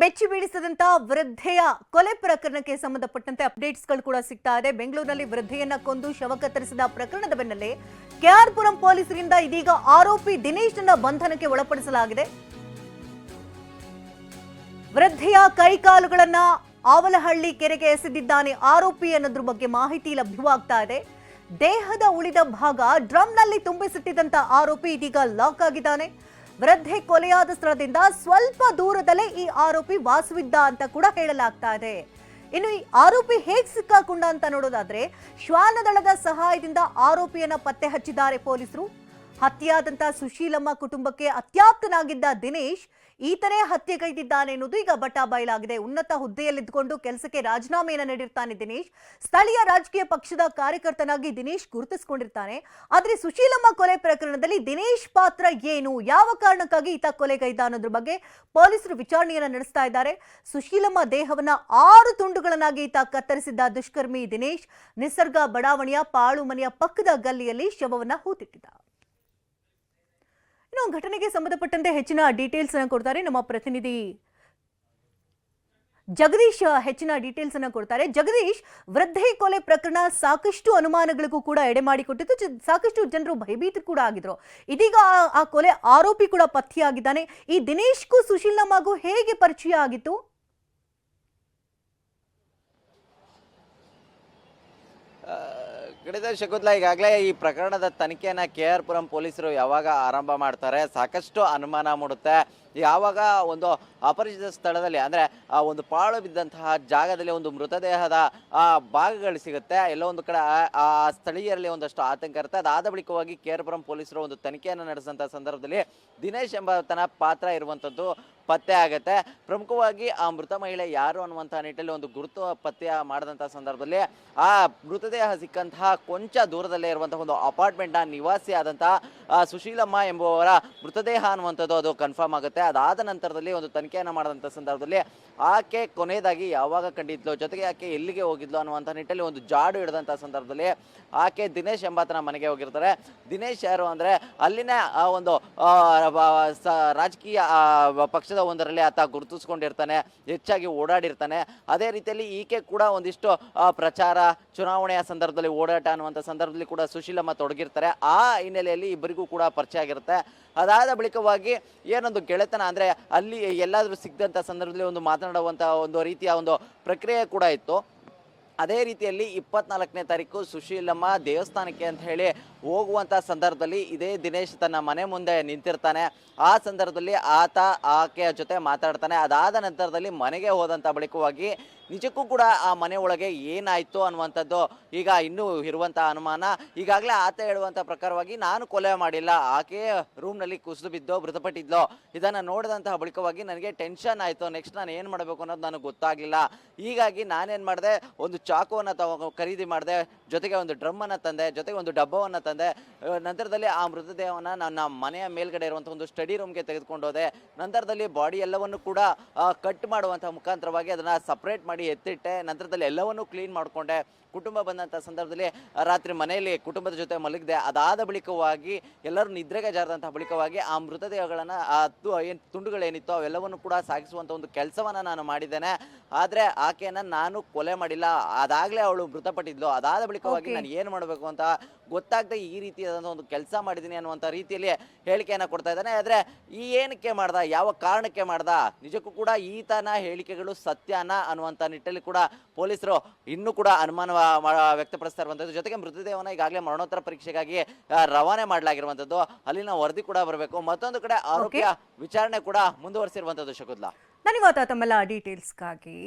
ಬೆಚ್ಚಿ ಬೀಳಿಸಿದಂತ ವೃದ್ಧೆಯ ಕೊಲೆ ಪ್ರಕರಣಕ್ಕೆ ಸಂಬಂಧಪಟ್ಟಂತೆ ಅಪ್ಡೇಟ್ಸ್ಗಳು ಕೂಡ ಸಿಗ್ತಾ ಇದೆ. ಬೆಂಗಳೂರಿನಲ್ಲಿ ವೃದ್ಧೆಯನ್ನ ಕೊಂದು ಶವ ಕತ್ತರಿಸಿದ ಪ್ರಕರಣದ ಬೆನ್ನಲ್ಲೇ ಕೆಆರ್ಪುರಂ ಪೊಲೀಸರಿಂದ ಇದೀಗ ಆರೋಪಿ ದಿನೇಶ್ನ ಬಂಧನಕ್ಕೆ ಒಳಪಡಿಸಲಾಗಿದೆ. ವೃದ್ಧೆಯ ಕೈಕಾಲುಗಳನ್ನ ಆವಲಹಳ್ಳಿ ಕೆರೆಗೆ ಎಸೆದಿದ್ದಾನೆ ಆರೋಪಿ ಅನ್ನೋದ್ರ ಬಗ್ಗೆ ಮಾಹಿತಿ ಲಭ್ಯವಾಗ್ತಾ ಇದೆ. ದೇಹದ ಉಳಿದ ಭಾಗ ಡ್ರಮ್ನಲ್ಲಿ ತುಂಬಿಸಿಟ್ಟಿದ್ದಂತ ಆರೋಪಿ ಇದೀಗ ಲಾಕ್ ಆಗಿದ್ದಾನೆ. ವೃದ್ಧೆ ಕೊಲೆಯಾದ ಸ್ಥಳದಿಂದ ಸ್ವಲ್ಪ ದೂರದಲ್ಲೇ ಈ ಆರೋಪಿ ವಾಸವಿದ್ದ ಅಂತ ಕೂಡ ಹೇಳಲಾಗ್ತಾ ಇದೆ. ಇನ್ನು ಈ ಆರೋಪಿ ಹೇಗ್ ಸಿಕ್ಕಾಕೊಂಡ ಅಂತ ನೋಡೋದಾದ್ರೆ ಶ್ವಾನದಳದ ಸಹಾಯದಿಂದ ಆರೋಪಿಯನ್ನ ಪತ್ತೆ ಹಚ್ಚಿದ್ದಾರೆ ಪೊಲೀಸರು. ಹತ್ಯೆಯಾದಂತ ಸುಶೀಲಮ್ಮ ಕುಟುಂಬಕ್ಕೆ ಅತ್ಯಾಪ್ತನಾಗಿದ್ದ ದಿನೇಶ್ ಈತನೇ ಹತ್ಯೆಗೈದಿದ್ದಾನೆ ಎನ್ನುವುದು ಈಗ ಬಟಾ ಬಯಲಾಗಿದೆ. ಉನ್ನತ ಹುದ್ದೆಯಲ್ಲಿದ್ದುಕೊಂಡು ಕೆಲಸಕ್ಕೆ ರಾಜೀನಾಮೆಯನ್ನು ನೀಡಿರ್ತಾನೆ ದಿನೇಶ್. ಸ್ಥಳೀಯ ರಾಜಕೀಯ ಪಕ್ಷದ ಕಾರ್ಯಕರ್ತನಾಗಿ ದಿನೇಶ್ ಗುರುತಿಸಿಕೊಂಡಿರ್ತಾನೆ. ಆದರೆ ಸುಶೀಲಮ್ಮ ಕೊಲೆ ಪ್ರಕರಣದಲ್ಲಿ ದಿನೇಶ್ ಪಾತ್ರ ಏನು? ಯಾವ ಕಾರಣಕ್ಕಾಗಿ ಈತ ಕೊಲೆಗೈದ ಅನ್ನೋದ್ರ ಬಗ್ಗೆ ಪೊಲೀಸರು ವಿಚಾರಣೆಯನ್ನು ನಡೆಸ್ತಾ ಇದ್ದಾರೆ. ಸುಶೀಲಮ್ಮ ದೇಹವನ್ನ ಆರು ತುಂಡುಗಳನ್ನಾಗಿ ಈತ ಕತ್ತರಿಸಿದ್ದ ದುಷ್ಕರ್ಮಿ ದಿನೇಶ್. ನಿಸರ್ಗ ಬಡಾವಣೆಯ ಪಾಳು ಮನೆಯ ಪಕ್ಕದ ಗಲ್ಲಿಯಲ್ಲಿ ಶವವನ್ನ ಹೂತಿಟ್ಟಿದ್ದ. ಇನ್ನು ಘಟನೆಗೆ ಸಂಬಂಧಪಟ್ಟಂತೆ ಹೆಚ್ಚಿನ ಡೀಟೇಲ್ಸ್ ಅನ್ನು ಕೊಡ್ತಾರೆ ನಮ್ಮ ಪ್ರತಿನಿಧಿ. ಜಗದೀಶ್ ಹೆಚ್ಚಿನ ಡೀಟೇಲ್ಸ್ ಅನ್ನು ಕೊಡ್ತಾರೆ. ಜಗದೀಶ್, ವೃದ್ಧೆ ಕೊಲೆ ಪ್ರಕರಣ ಸಾಕಷ್ಟು ಅನುಮಾನಗಳಿಗೂ ಕೂಡ ಎಡೆ ಮಾಡಿಕೊಟ್ಟಿತ್ತು ಸಾಕಷ್ಟು ಜನರು ಭಯಭೀತರು ಕೂಡ ಆಗಿದ್ರು. ಇದೀಗ ಆ- ಕೊಲೆ ಆರೋಪಿ ಕೂಡ ಪತ್ತೆಯಾಗಿದ್ದಾನೆ. ಈ ದಿನೇಶ್ಗೂ ಸುಶೀಲಮ್ಮಗೂ ಹೇಗೆ ಪರಿಚಯ ಆಗಿತ್ತು? ಗಣಿತ ಶಕುತ್ಲಾ ಈಗಾಗಲೇ ಈ ಪ್ರಕರಣದ ತನಿಖೆಯನ್ನು ಕೆ ಆರ್ ಪುರಂ ಪೊಲೀಸರು ಯಾವಾಗ ಆರಂಭ ಮಾಡ್ತಾರೆ ಸಾಕಷ್ಟು ಅನುಮಾನ ಮೂಡುತ್ತೆ. ಯಾವಾಗ ಒಂದು ಅಪರಿಚಿತ ಸ್ಥಳದಲ್ಲಿ, ಅಂದ್ರೆ, ಆ, ಒಂದು ಪಾಳು ಬಿದ್ದಂತಹ ಜಾಗದಲ್ಲಿ ಒಂದು ಮೃತದೇಹದ, ಆ, ಭಾಗಗಳು ಸಿಗುತ್ತೆ. ಎಲ್ಲೋ ಒಂದು ಕಡೆ, ಆ- ಸ್ಥಳೀಯರಲ್ಲಿ ಒಂದಷ್ಟು ಆತಂಕ ಇರುತ್ತೆ. ಅದಾದ ಬಳಿಕವಾಗಿ ಕೇರಪುರಂ ಪೊಲೀಸರು ಒಂದು ತನಿಖೆಯನ್ನು ನಡೆಸಿದಂಥ ಸಂದರ್ಭದಲ್ಲಿ ದಿನೇಶ್ ಎಂಬತನ ಪಾತ್ರ ಇರುವಂಥದ್ದು ಪತ್ತೆ ಆಗುತ್ತೆ. ಪ್ರಮುಖವಾಗಿ ಆ ಮೃತ ಮಹಿಳೆ ಯಾರು ಅನ್ನುವಂಥ ನಿಟ್ಟಲ್ಲಿ ಒಂದು ಗುರುತು ಪತ್ತೆ ಮಾಡಿದಂಥ ಸಂದರ್ಭದಲ್ಲಿ ಆ ಮೃತದೇಹ ಸಿಕ್ಕಂತಹ ಕೊಂಚ ದೂರದಲ್ಲೇ ಇರುವಂತಹ ಒಂದು ಅಪಾರ್ಟ್ಮೆಂಟ್ನ ನಿವಾಸಿ ಆದಂತಹ ಸುಶೀಲಮ್ಮ ಎಂಬುವವರ ಮೃತದೇಹ ಅನ್ನುವಂಥದ್ದು ಅದು ಕನ್ಫರ್ಮ್ ಆಗುತ್ತೆ. ಅದಾದ ನಂತರದಲ್ಲಿ ಒಂದು ತನಿಖೆಯನ್ನು ಮಾಡಿದಂಥ ಸಂದರ್ಭದಲ್ಲಿ ಆಕೆ ಕೊನೆಯದಾಗಿ ಯಾವಾಗ ಕಂಡಿದ್ಲು, ಜೊತೆಗೆ ಆಕೆ ಎಲ್ಲಿಗೆ ಹೋಗಿದ್ಲು ಅನ್ನುವಂಥ ನಿಟ್ಟಲ್ಲಿ ಒಂದು ಜಾಡು ಹಿಡಿದಂಥ ಸಂದರ್ಭದಲ್ಲಿ ಆಕೆ ದಿನೇಶ್ ಎಂಬಾತನ ಮನೆಗೆ ಹೋಗಿರ್ತಾರೆ. ದಿನೇಶ್ ಯಾರು ಅಂದ್ರೆ ಅಲ್ಲಿನ ಆ ಒಂದು ರಾಜಕೀಯ ಪಕ್ಷದ ಒಂದರಲ್ಲಿ ಆತ ಗುರುತಿಸ್ಕೊಂಡಿರ್ತಾನೆ, ಹೆಚ್ಚಾಗಿ ಓಡಾಡಿರ್ತಾನೆ. ಅದೇ ರೀತಿಯಲ್ಲಿ ಈಕೆ ಕೂಡ ಒಂದಿಷ್ಟು ಪ್ರಚಾರ, ಚುನಾವಣೆಯ ಸಂದರ್ಭದಲ್ಲಿ ಓಡಾಟ ಅನ್ನುವಂಥ ಸಂದರ್ಭದಲ್ಲಿ ಕೂಡ ಸುಶೀಲಮ್ಮ ತೊಡಗಿರ್ತಾರೆ. ಆ ಹಿನ್ನೆಲೆಯಲ್ಲಿ ಇಬ್ಬರಿಗೂ ಕೂಡ ಪರಿಚಯ ಆಗಿರುತ್ತೆ. ಅದಾದ ಬಳಿಕವಾಗಿ ಏನೊಂದು ಗೆಳೆತನ ಅಂದ್ರೆ ಅಲ್ಲಿ ಎಲ್ಲಾದ್ರೂ ಸಿಗ್ದಂಥ ಸಂದರ್ಭದಲ್ಲಿ ಒಂದು ಮಾತನಾಡುವಂಥ ಒಂದು ರೀತಿಯ ಒಂದು ಪ್ರಕ್ರಿಯೆ ಕೂಡ ಇತ್ತು. ಅದೇ ರೀತಿಯಲ್ಲಿ ಇಪ್ಪತ್ನಾಲ್ಕನೇ ತಾರೀಕು ಸುಶೀಲಮ್ಮ ದೇವಸ್ಥಾನಕ್ಕೆ ಅಂತ ಹೇಳಿ ಹೋಗುವಂಥ ಸಂದರ್ಭದಲ್ಲಿ ಇದೇ ದಿನೇಶ್ ತನ್ನ ಮನೆ ಮುಂದೆ ನಿಂತಿರ್ತಾನೆ. ಆ ಸಂದರ್ಭದಲ್ಲಿ ಆತ ಆಕೆಯ ಜೊತೆ ಮಾತಾಡ್ತಾನೆ. ಅದಾದ ನಂತರದಲ್ಲಿ ಮನೆಗೆ ಹೋದಂಥ ಬಳಿಕವಾಗಿ ನಿಜಕ್ಕೂ ಕೂಡ ಆ ಮನೆ ಒಳಗೆ ಏನಾಯಿತು ಅನ್ನುವಂಥದ್ದು ಈಗ ಇನ್ನೂ ಇರುವಂಥ ಅನುಮಾನ. ಈಗಾಗಲೇ ಆತ ಹೇಳುವಂಥ ಪ್ರಕಾರವಾಗಿ ನಾನು ಕೊಲೆ ಮಾಡಿಲ್ಲ. ಆಕೆ ರೂಮ್ನಲ್ಲಿ ಕುಸಿದು ಬಿದ್ದೋ, ಮೃತಪಟ್ಟಿದ್ಲೋ, ಇದನ್ನು ನೋಡಿದಂತಹ ಬಳಿಕವಾಗಿ ನನಗೆ ಟೆನ್ಷನ್ ಆಯಿತು. ನೆಕ್ಸ್ಟ್ ನಾನು ಏನು ಮಾಡಬೇಕು ಅನ್ನೋದು ನನಗೆ ಗೊತ್ತಾಗಲಿಲ್ಲ. ಹೀಗಾಗಿ ನಾನೇನು ಮಾಡಿದೆ, ಒಂದು ಚಾಕುವನ್ನು ತಗೋ ಖರೀದಿ ಮಾಡಿದೆ, ಜೊತೆಗೆ ಒಂದು ಡ್ರಮ್ಮನ್ನು ತಂದೆ, ಜೊತೆಗೆ ಒಂದು ಡಬ್ಬವನ್ನು ತಂದೆ. ನಂತರದಲ್ಲಿ ಆ ಮೃತದೇಹವನ್ನು ನನ್ನ ಮನೆಯ ಮೇಲ್ಗಡೆ ಇರುವಂಥ ಒಂದು ಸ್ಟಡಿ ರೂಮ್ಗೆ ತೆಗೆದುಕೊಂಡು ಹೋದೆ. ನಂತರದಲ್ಲಿ ಬಾಡಿ ಎಲ್ಲವನ್ನು ಕೂಡ ಕಟ್ ಮಾಡುವಂಥ ಮುಖಾಂತರವಾಗಿ ಅದನ್ನು ಸಪ್ರೇಟ್ ಮಾಡಿ ಎತ್ತಿಟ್ಟೆ ನಂತರದಲ್ಲಿ ಎಲ್ಲವನ್ನೂ ಕ್ಲೀನ್ ಮಾಡಿಕೊಂಡೆ. ಕುಟುಂಬ ಬಂದಂಥ ಸಂದರ್ಭದಲ್ಲಿ ರಾತ್ರಿ ಮನೆಯಲ್ಲಿ ಕುಟುಂಬದ ಜೊತೆ ಮಲಗಿದೆ ಅದಾದ ಬಳಿಕವಾಗಿ ಎಲ್ಲರೂ ನಿದ್ರೆಗೆ ಜಾರದಂತಹ ಬಳಿಕವಾಗಿ ಆ ಮೃತದೇಹಗಳನ್ನು ಆ ತು ಏನು ತುಂಡುಗಳೇನಿತ್ತು ಅವೆಲ್ಲವನ್ನು ಕೂಡ ಸಾಗಿಸುವಂಥ ಒಂದು ಕೆಲಸವನ್ನು ನಾನು ಮಾಡಿದ್ದೇನೆ. ಆದರೆ ಆಕೆಯನ್ನು ನಾನು ಕೊಲೆ ಮಾಡಿಲ್ಲ. ಅದಾಗಲೇ ಅವಳು ಮೃತಪಟ್ಟಿದ್ಲು. ಅದಾದ ಬಳಿಕವಾಗಿ ನಾನು ಏನು ಮಾಡಬೇಕು ಅಂತ ಗೊತ್ತಾಗದೆ ಈ ರೀತಿಯಾದಂಥ ಒಂದು ಕೆಲಸ ಮಾಡಿದ್ದೀನಿ ಅನ್ನುವಂಥ ರೀತಿಯಲ್ಲಿ ಹೇಳಿಕೆಯನ್ನು ಕೊಡ್ತಾ ಇದ್ದಾನೆ. ಆದರೆ ಈ ಏನಕ್ಕೆ ಮಾಡ್ದ? ಯಾವ ಕಾರಣಕ್ಕೆ ಮಾಡ್ದ? ನಿಜಕ್ಕೂ ಕೂಡ ಈತನ ಹೇಳಿಕೆಗಳು ಸತ್ಯನ ಅನ್ನುವಂಥ ನಿಟ್ಟಲ್ಲಿ ಕೂಡ ಪೊಲೀಸರು ಇನ್ನೂ ಕೂಡ ಅನುಮಾನ ವ್ಯಕ್ತಪಡಿಸ್ತಾ ಇರುವಂಥದ್ದು ಜೊತೆಗೆ ಮೃತದೇಹವನ್ನು ಈಗಾಗಲೇ ಮರಣೋತ್ತರ ಪರೀಕ್ಷೆಗಾಗಿ ರವಾನೆ ಮಾಡಲಾಗಿರುವಂಥದ್ದು ಅಲ್ಲಿನ ವರದಿ ಕೂಡ ಬರಬೇಕು. ಮತ್ತೊಂದು ಕಡೆ ಆರೋಗ್ಯ ವಿಚಾರಣೆ ಕೂಡ ಮುಂದುವರಿಸಿರುವಂಥದ್ದು ಶಕುದ್ಲಾ. ಧನ್ಯವಾದ ತಮ್ಮೆಲ್ಲ ಡೀಟೇಲ್ಸ್ಗಾಗಿ